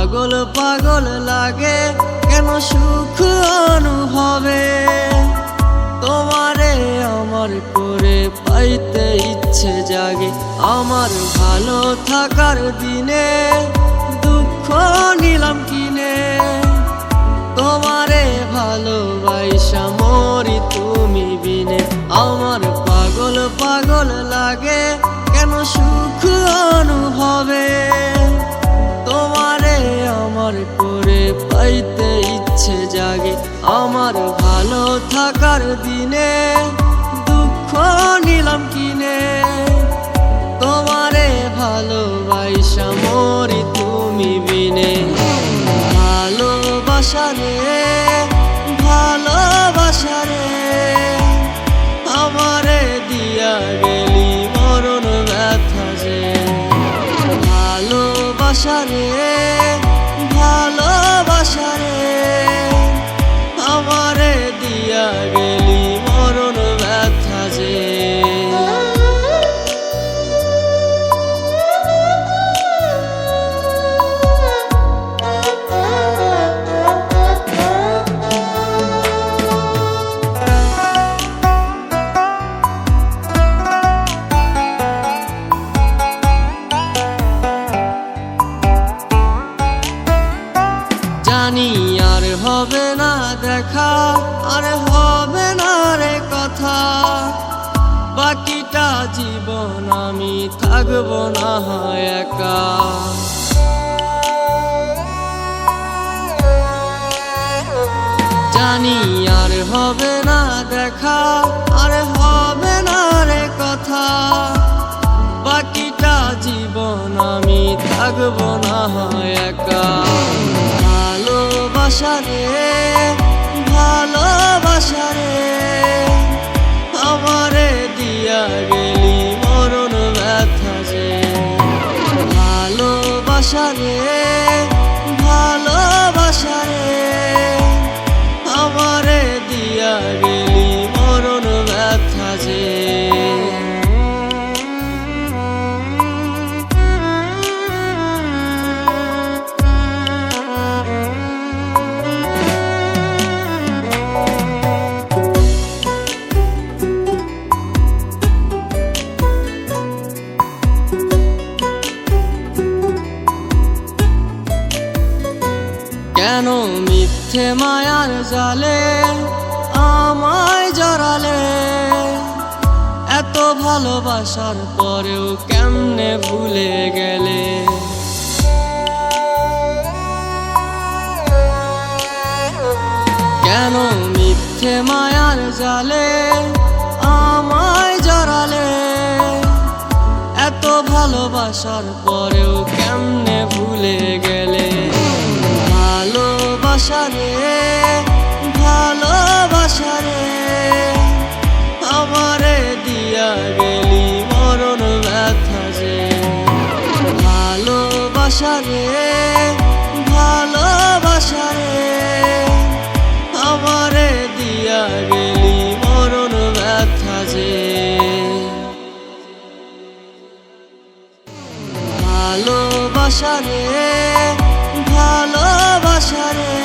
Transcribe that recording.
পাগল পাগল লাগে, কেন সুখ অনুভবে? তোমারে আমার করে পাইতে ইচ্ছে জাগে, আমার ভালো থাকার দিনে দুঃখ নিলাম কিনে। তোমারে ভালোবাসা আমার ভালো থাকার দিনে দুঃখ নিলাম কিনে। তোমারে ভালোবাসা মরি তুমি বিনে। ভালোবাসা রে ভালোবাসা রে। আমারে দিয়া গেলি মরণ ব্যথা যে। ভালোবাসা রে আর হবে না রে কথা। বাকিটা জীবন আমি থাকব না একা। জানি আর হবে না দেখা, আর হবে না রে কথা। বাকিটা জীবন আমি থাকব না একা। ভালোবাসা রে। ভালোবাসা রে মিথ্যে মায়ার জালে আমায় জড়ালে। এত ভালোবাসার পরেও কেমনে ভুলে গেলে? কেন মিথ্যে মায়ার জালে আমায় জড়ালে? এত ভালোবাসার পরেও ভালোবাসা রে ভালোবাসা রে। আমারে দিয়া গেলি মরণ ব্যথা যে। ভালোবাসা রে ভালোবাসা রে। আমারে দিয়া গেলি মরণ ব্যথা যে। ভালোবাসা রে